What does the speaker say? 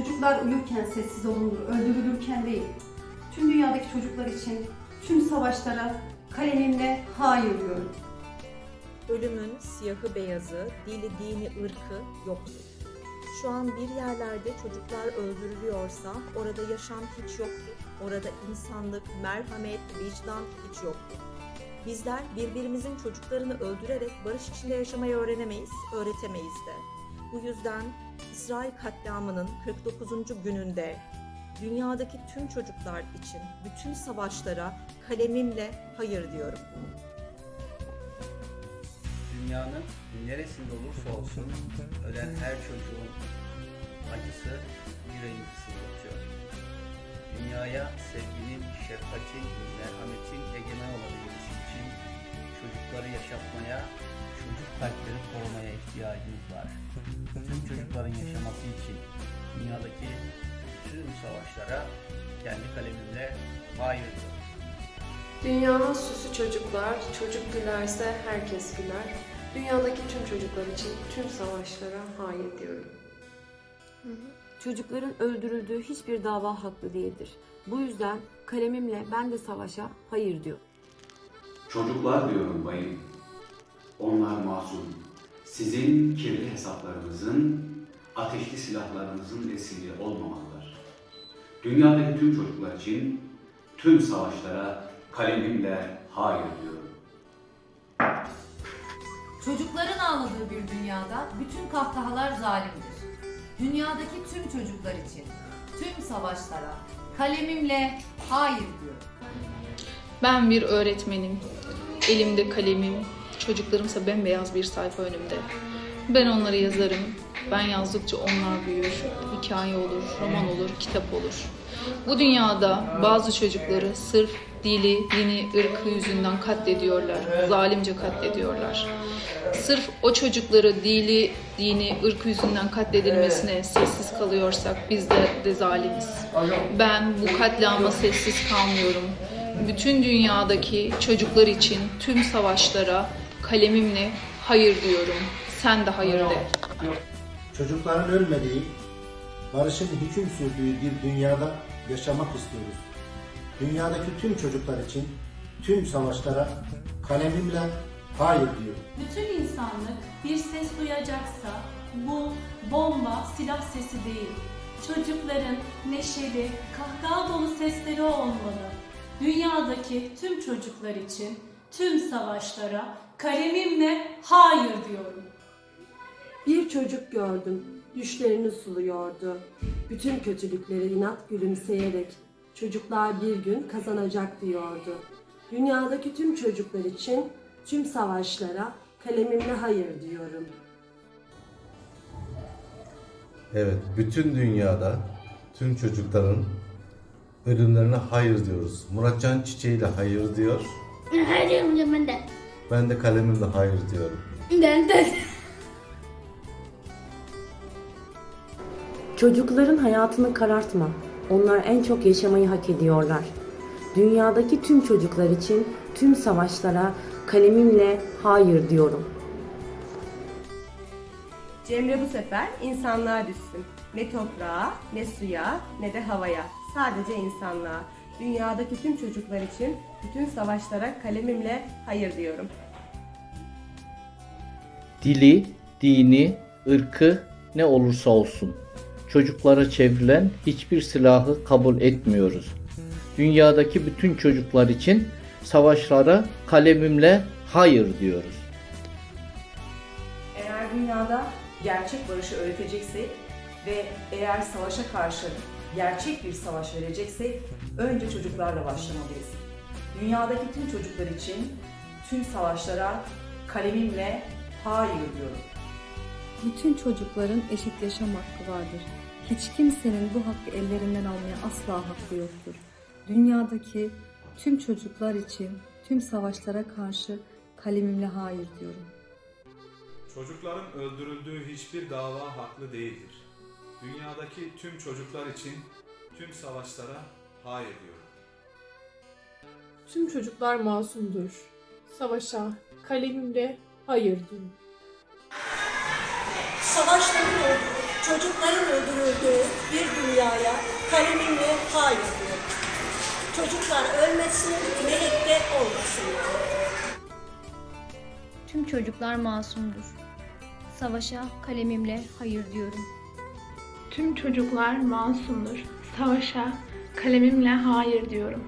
Çocuklar uyurken sessiz olunur, öldürülürken değil. Tüm dünyadaki çocuklar için, tüm savaşlara kalemimle hayır diyorum. Ölümün siyahı beyazı, dili dini ırkı yoktur. Şu an bir yerlerde çocuklar öldürülüyorsa orada yaşam hiç yoktur. Orada insanlık, merhamet, vicdan hiç yoktur. Bizler birbirimizin çocuklarını öldürerek barış içinde yaşamayı öğrenemeyiz, öğretemeyiz de. Bu yüzden İsrail katliamının 49. gününde dünyadaki tüm çocuklar için bütün savaşlara kalemimle hayır diyorum. Dünyanın neresinde olursa olsun ölen her çocuğun acısı yüreğimizi sızlatıyor. Dünyaya sevginin, şefkatin, merhametin egemen olabilmesi için çocukları yaşatmaya, kalpleri korumaya ihtiyacımız var. Tüm çocukların yaşaması için dünyadaki tüm savaşlara kendi kalemimle hayır diyorum. Dünyanın süsü çocuklar, çocuk gülerse herkes güler. Dünyadaki tüm çocuklar için tüm savaşlara hayır diyorum. Çocukların öldürüldüğü hiçbir dava haklı değildir. Bu yüzden kalemimle ben de savaşa hayır diyor. Çocuklar diyorum bayım. Onlar masum. Sizin kirli hesaplarınızın, ateşli silahlarınızın esiri olmamalılar. Dünyadaki tüm çocuklar için tüm savaşlara kalemimle hayır diyorum. Çocukların ağladığı bir dünyada bütün kahkahalar zalimdir. Dünyadaki tüm çocuklar için, tüm savaşlara kalemimle hayır diyorum. Ben bir öğretmenim. Elimde kalemim, çocuklarımsa bembeyaz bir sayfa önümde. Ben onları yazarım. Ben yazdıkça onlar büyür. Hikaye olur, roman olur, kitap olur. Bu dünyada bazı çocukları sırf dili, dini, ırkı yüzünden katlediyorlar. Zalimce katlediyorlar. Sırf o çocukları dili, dini, ırkı yüzünden katledilmesine sessiz kalıyorsak biz de, de zalimiz. Ben bu katliama sessiz kalmıyorum. Bütün dünyadaki çocuklar için tüm savaşlara kalemimle hayır diyorum. Sen de hayır de. Çocukların ölmediği, barışın hüküm sürdüğü bir dünyada yaşamak istiyoruz. Dünyadaki tüm çocuklar için tüm savaşlara kalemimle hayır diyorum. Bütün insanlık bir ses duyacaksa bu bomba silah sesi değil. Çocukların neşeli, kahkaha dolu sesleri olmalı. Dünyadaki tüm çocuklar için tüm savaşlara kalemimle hayır diyorum. Bir çocuk gördüm, düşlerini suluyordu. Bütün kötülükleri inat gülümseyerek çocuklar bir gün kazanacak diyordu. Dünyadaki tüm çocuklar için tüm savaşlara kalemimle hayır diyorum. Evet, bütün dünyada tüm çocukların ölümlerine hayır diyoruz. Muratcan çiçeğiyle hayır diyor. Hayır hocam ben de. Ben de kalemimle hayır diyorum. Ben de. Çocukların hayatını karartma. Onlar en çok yaşamayı hak ediyorlar. Dünyadaki tüm çocuklar için tüm savaşlara kalemimle hayır diyorum. Cemre bu sefer insanlığa düşsün. Ne toprağa, ne suya, ne de havaya. Sadece insanlığa. Dünyadaki tüm çocuklar için bütün savaşlara kalemimle hayır diyorum. dili, dini, ırkı ne olursa olsun. Çocuklara çevrilen hiçbir silahı kabul etmiyoruz. Dünyadaki bütün çocuklar için savaşlara kalemimle hayır diyoruz. Eğer dünyada gerçek barışı öğreteceksek ve eğer savaşa karşı gerçek bir savaş vereceksek önce çocuklarla başlamalıyız. Dünyadaki tüm çocuklar için tüm savaşlara kalemimle hayır diyorum. Bütün çocukların eşit yaşam hakkı vardır. Hiç kimsenin bu hakkı ellerinden almaya asla hakkı yoktur. Dünyadaki tüm çocuklar için tüm savaşlara karşı kalemimle hayır diyorum. Çocukların öldürüldüğü hiçbir dava haklı değildir. Dünyadaki tüm çocuklar için tüm savaşlara hayır diyorum. Tüm çocuklar masumdur. Savaşa kalemimle hayır diyorum. Savaşların olduğu, Çocukların öldürüldüğü bir dünyaya kalemimle hayır diyorum. Çocuklar ölmesin, melek de olmasın. Tüm çocuklar masumdur. Savaşa kalemimle hayır diyorum. Tüm çocuklar masumdur. Savaşa kalemimle hayır diyorum.